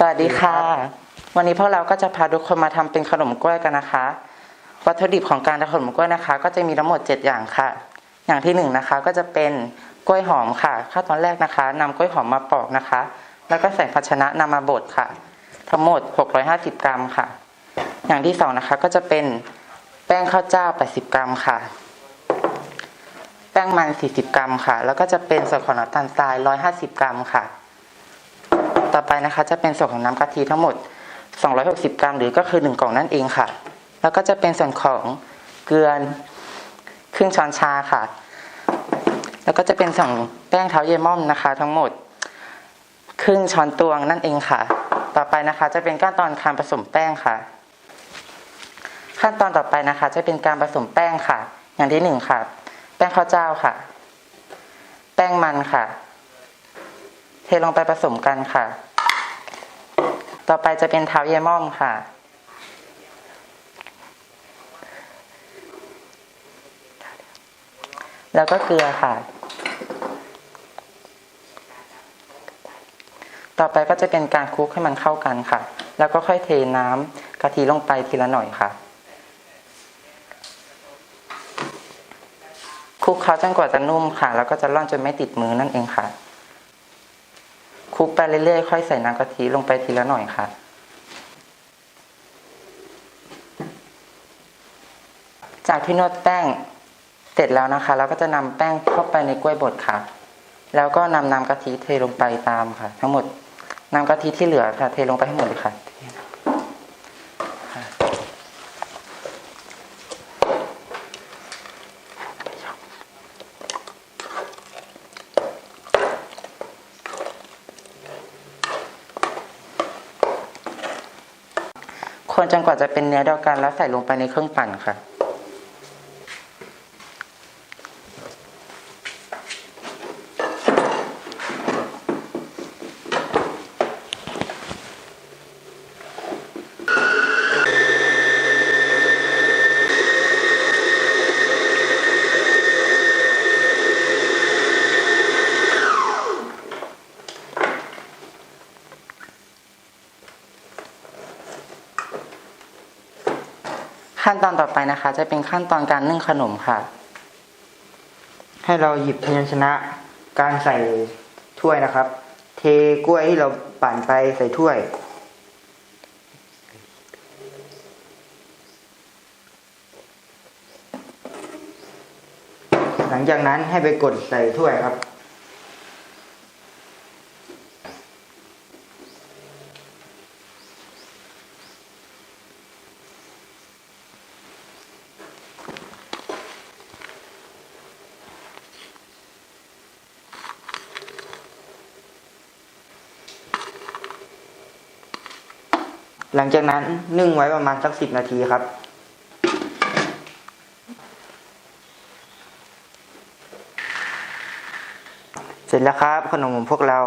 สวัสดีค่ะ วันนี้พวกเราก็จะพาทุกคนมาทำเป็นขนมกล้วยกันนะคะ วัตถุดิบของการทำขนมกล้วยนะคะ ก็จะมีทั้งหมด 7 อย่างค่ะ อย่างที่1นงนะคะก็จะเป็นกล้วยหอมค่ะขั้นตอนแรกนะคะนำกล้วยหอมมาปอกนะคะ แล้วก็ใส่ภาชนะนำมาบดค่ะ ทั้งหมด 650 กรัมค่ะ อย่างที่สองนะคะก็จะเป็นแป้งข้าวเจ้า 80 กรัมค่ะ แป้งมัน 40 กรัมค่ะ แล้วก็จะเป็นส่วนของน้ำตาลทราย 150 กรัมค่ะ ต่อไปนะคะ จะเป็นส่วนของน้ำกะทิทั้งหมด 260 กรัม หรือก็คือ 1 กล่องนั่นเองค่ะ แล้วก็จะเป็นส่วนของเกลือครึ่งช้อนชาค่ะ แล้วก็จะเป็นส่วนแป้งเท้าเยม่อมนะคะ ทั้งหมด ครึ่งช้อนตวงนั่นเองค่ะ ต่อไปนะคะ จะเป็นขั้นตอนการผสมแป้งค่ะ ขั้นตอนต่อไปนะคะ จะเป็นการผสมแป้งค่ะ อย่างที่หนึ่งค่ะ แป้งข้าวเจ้าค่ะ แป้งมันค่ะ เทลงไปผสมกันค่ะ ต่อไปจะเป็นเท้าเยม่อมค่ะ แล้วก็เกลือค่ะ ต่อไปก็จะเป็นการคลุกให้มันเข้ากันค่ะ แล้วก็ค่อยเทน้ำกะทิลงไปทีละหน่อยค่ะคลุกเคล้าจนกว่าจะนุ่มค่ะ แล้วก็จะร่อนจนไม่ติดมือนั่นเองค่ะ ลุกไปเรื่อยๆ ค่อยใส่น้ำกะทิลงไปทีละหน่อยค่ะ จากที่นวดแป้งเสร็จแล้วนะคะ เราก็จะนำแป้งเข้าไปในกล้วยบดค่ะ แล้วก็นำน้ำกะทิเทลงไปตามค่ะ ทั้งหมดน้ำกะทิที่เหลือค่ะ เทลงไปให้หมดเลยค่ะ คนจนกว่าจะเป็นเนื้อเดียวกันแล้วใส่ลงไปในเครื่องปั่นค่ะ ขั้นตอนต่อไปนะคะ จะเป็นขั้นตอนการนึ่งขนมค่ะ ให้เราหยิบพยัญชนะการใส่ถ้วยนะครับ เทกล้วยที่เราปั่นไปใส่ถ้วย หลังจากนั้นให้ไปกดใส่ถ้วยครับ หลังจากนั้นนึ่งไว้ประมาณสักสิบนาทีครับ เสร็จแล้วครับขนมของพวกเรา